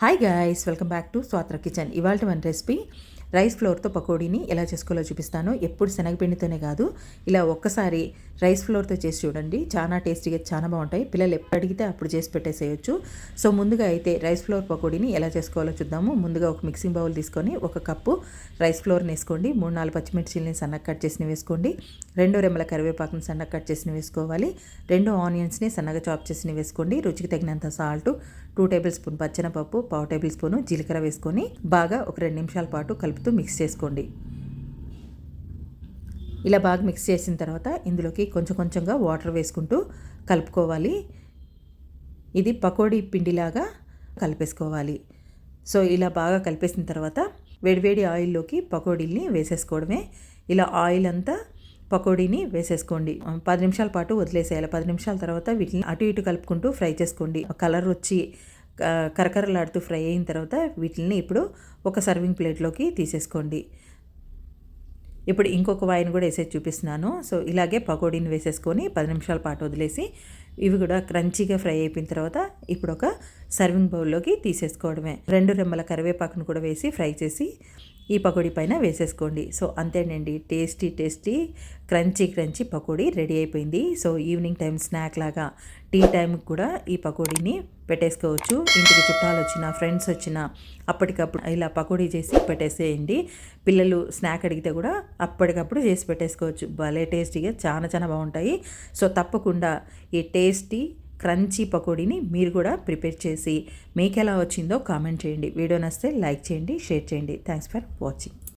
Hi guys welcome back to స్వాత్ర kitchen ఇవాళ మన recipe rice ఫ్లోర్తో పకోడీని ఎలా చేసుకోవాలో చూపిస్తాను. ఎప్పుడు శనగపిండితోనే కాదు ఇలా ఒక్కసారి రైస్ ఫ్లోర్తో చేసి చూడండి. చాలా టేస్టీగా చాలా బాగుంటాయి. పిల్లలు ఎప్పుడు అడిగితే అప్పుడు చేసి పెట్టేసేయచ్చు. సో ముందుగా అయితే రైస్ ఫ్లోర్ పకోడీని ఎలా చేసుకోవాలో చూద్దాము. ముందుగా ఒక మిక్సింగ్ బౌల్ తీసుకొని ఒక కప్పు రైస్ ఫ్లోర్ని వేసుకోండి. మూడు నాలుగు పచ్చిమిర్చిల్ని సన్నగా కట్ చేసిన వేసుకోండి. రెండు రెమ్మల కరివేపాకుని సన్నగా కట్ చేసిన వేసుకోవాలి. రెండు ఆనియన్స్ని సన్నగా చాప్ చేసిన వేసుకోండి. రుచికి తగినంత సాల్ట్ టూ టేబుల్ స్పూన్ పచ్చనపప్పు పావు టేబుల్ స్పూన్ జీలకర్ర వేసుకొని బాగా ఒక రెండు నిమిషాల పాటు కలుపుతూ మిక్స్ చేసుకోండి. ఇలా బాగా మిక్స్ చేసిన తర్వాత ఇందులోకి కొంచెం కొంచెంగా వాటర్ వేసుకుంటూ కలుపుకోవాలి. ఇది పకోడీ పిండిలాగా కలిపేసుకోవాలి. సో ఇలా బాగా కలిపేసిన తర్వాత వేడివేడి ఆయిల్లోకి పకోడీల్ని వేసేసుకోవడమే. ఇలా ఆయిల్ అంతా పకోడీని వేసేసుకోండి. పది నిమిషాల పాటు వదిలేసేయాలి. పది నిమిషాల తర్వాత వీటిని అటు ఇటు కలుపుకుంటూ ఫ్రై చేసుకోండి. కలర్ వచ్చి కరకరలాడుతూ ఫ్రై అయిన తర్వాత వీటిని ఇప్పుడు ఒక సర్వింగ్ ప్లేట్లోకి తీసేసుకోండి. ఇప్పుడు ఇంకొక వాయిని కూడా వేసేసి చూపిస్తున్నాను. సో ఇలాగే పకోడీని వేసేసుకొని పది నిమిషాల పాటు వదిలేసి ఇవి కూడా క్రంచీగా ఫ్రై అయిపోయిన తర్వాత ఇప్పుడు ఒక సర్వింగ్ బౌల్లోకి తీసేసుకోవడమే. రెండు రెమ్మల కరివేపాకును కూడా వేసి ఫ్రై చేసి ఈ పకోడీ పైన వేసేసుకోండి. సో అంతేనండి. Tasty tasty crunchy crunchy pakodi ready అయిపోయింది. సో ఈవినింగ్ టైం స్నాక్ లాగా టీ టైంకి కూడా ఈ పకోడీని పెట్టేసుకోవచ్చు. ఇంటికి చుట్టాలు వచ్చిన ఫ్రెండ్స్ వచ్చిన అప్పటికప్పుడు ఇలా పకోడీ చేసి పెట్టేసేయండి. పిల్లలు స్నాక్ అడిగితే కూడా అప్పటికప్పుడు చేసి పెట్టేసుకోవచ్చు. భలే టేస్టీగా చాలా చాలా బాగుంటాయి. సో తప్పకుండా ఈ టేస్టీ క్రంచీ పకోడీని మీరు కూడా ప్రిపేర్ చేసి మీకు ఎలా వచ్చిందో కామెంట్ చేయండి. వీడియో నస్తే లైక్ చేయండి షేర్ చేయండి. Thanks for watching.